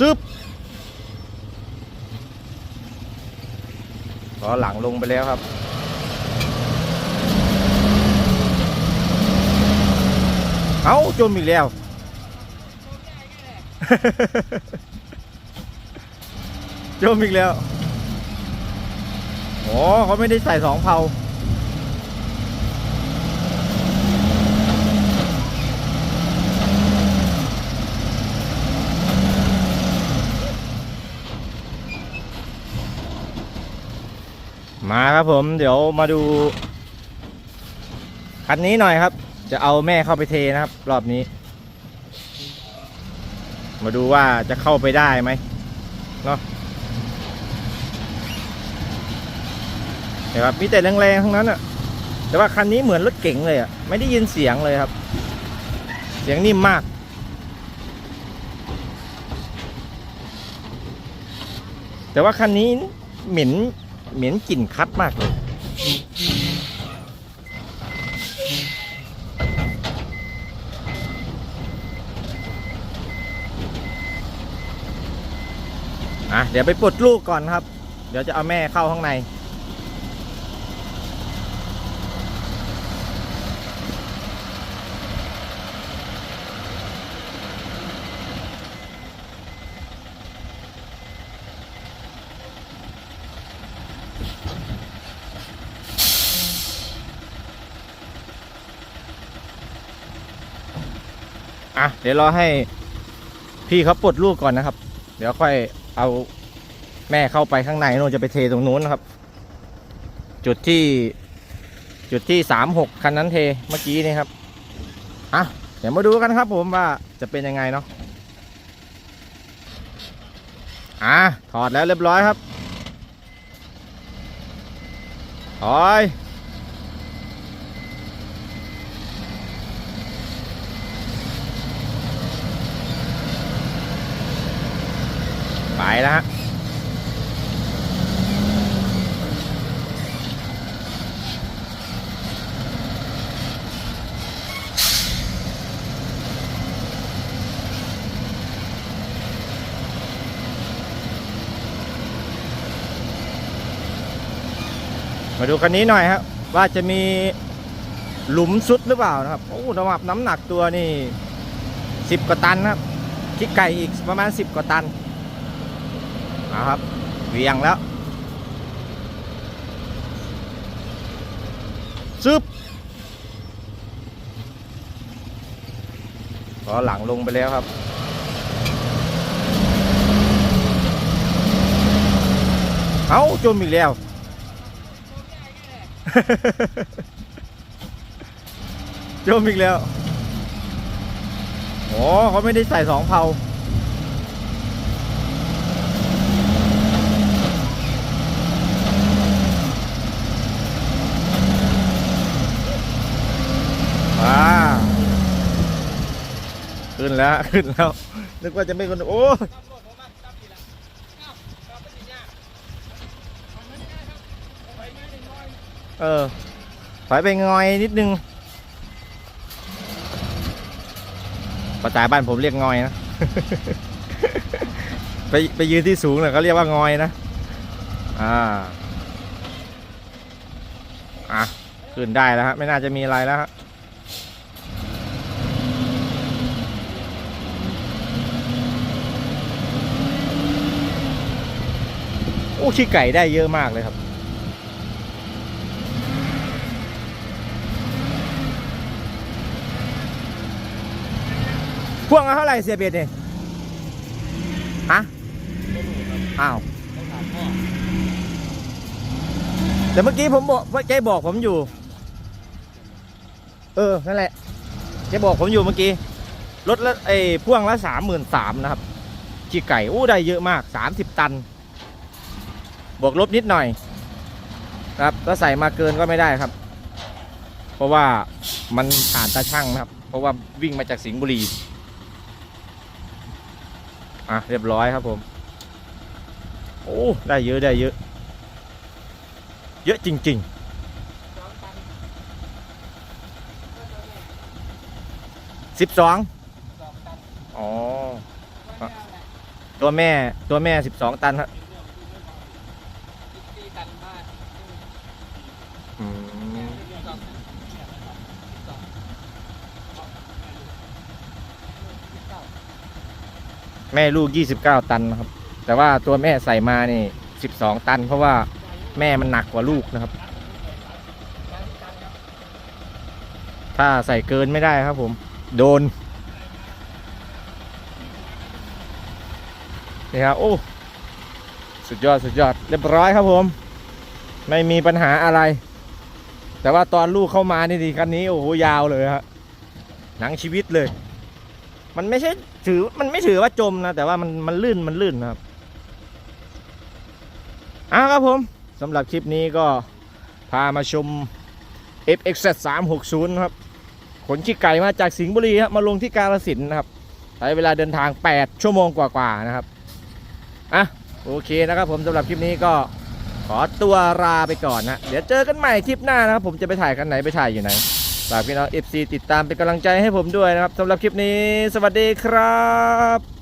ซึบล้อหลังลงไปแล้วครับ เอาจมอีกแล้ว จมอีกแล้ว โอ้เขาไม่ได้ใส่สองเผา มาครับผมเดี๋ยวมาดู คันนี้หน่อยครับ จะเอาแม่เข้าไปเทนะครับ รอบนี้ มาดูว่าจะเข้าไปได้ไหมเนาะเห็นครับมีแต่แรงๆทั้งนั้นอะแต่ว่าคันนี้เหมือนรถเก๋งเลยอะไม่ได้ยินเสียงเลยครับ เสียงนิ่มมากแต่ว่าคันนี้เหม็น เหม็นกลิ่นคัดมากเลยอะเดี๋ยวไปปลดลูกก่อนครับ เดี๋ยวจะเอาแม่เข้าข้างใน อะ เดี๋ยวรอให้พี่เขาปลดลูกก่อนนะครับ เดี๋ยวค่อยเอาแม่เข้าไปข้างในโน่นจะไปเทตรงนู้นนะครับ จุดที่จุดที่สามหกคันนั้นเทเมื่อกี้นี่ครับ อะ เดี๋ยวมาดูกันครับผมว่าจะเป็นยังไงเนาะอะถอดแล้วเรียบร้อยครับ ถอยไปแล้วฮะ มาดูคันนี้หน่อยครับว่าจะมีหลุมซุดหรือเปล่านะครับโอ้ระดับน้ำหนักตัวนี่สิบกว่าตันะครับคิกไก่อีกประมาณสิบกว่าตันเอาครับเวียงแล้วซึบก็หลังลงไปแล้วครับเอาจมอีกแล้ว จมอีกแล้วโอ้เขาไม่ได้ใส่สองเผาว้าขึ้นแล้ว ขึ้นแล้ว นึกว่าจะไม่คนโอ้ เออถอยไปงอยนิดนึงภาษาบ้านผมเรียกงอยนะ ไปไปยืนที่สูงเลยเขาเรียกว่างอยนะ อ่า อะ ขึ้นได้แล้วฮะ ไม่น่าจะมีอะไรแล้วฮะโอ้ขี้ไก่ได้เยอะมากเลยครับ พ่วงเอาเท่าไหร่เสียเบียดเนี่ยฮะอ้าว แต่เมื่อกี้ผมบอกแกบอกผมอยู่ เออ นั่นแหละแกบอกผมอยู่เมื่อกี้ รถละไอ้พ่วงละสามหมื่นสามนะครับขี้ไก่ อู้ได้เยอะมากสามสิบตัน บวกลบนิดหน่อย ครับถ้าใส่มาเกินก็ไม่ได้ครับ เพราะว่ามันผ่านตาช่างนะครับ เพราะว่าวิ่งมาจากสิงห์บุรี อะเรียบร้อยครับผม โอ้ได้เยอะได้เยอะ เยอะจริง ๆ สิบสองอ๋อ ตัวแม่ตัวแม่สิบสองตันครับ ตีกันบ้าน อืม สอง แม่ลูกยี่สิบเก้าตันนะครับ แต่ว่าตัวแม่ใส่มานี่สิบสองตัน เพราะว่าแม่มันหนักกว่าลูกนะครับ ถ้าใส่เกินไม่ได้ครับผม โดนนี่ครับโอ้สุดยอดสุดยอดเรียบร้อยครับผม ไม่มีปัญหาอะไร แต่ว่าตอนลูกเข้ามานี่ดีคันนี้โอ้โหยาวเลยฮะหนังชีวิตเลย มันไม่ใช่ ถือมันไม่ถือว่าจมนะ แต่ว่ามันมันลื่นมันลื่นนะครับอะครับผมสำหรับคลิปนี้ก็พามาชม FX 360ครับ ขนขี้ไก่มาจากสิงห์บุรีครับมาลงที่กาลสินนะครับใช้เวลาเดินทาง 8 ชั่วโมงกว่าๆนะครับอะโอเคนะครับผมสำหรับคลิปนี้ก็ขอตัวลาไปก่อนนะ เดี๋ยวเจอกันใหม่คลิปหน้านะครับ ผมจะไปถ่ายกันไหนไปถ่ายอยู่ไหน ฝากพี่น้อง FC ติดตามเป็นกำลังใจให้ผมด้วยนะครับสำหรับคลิปนี้ สวัสดีครับ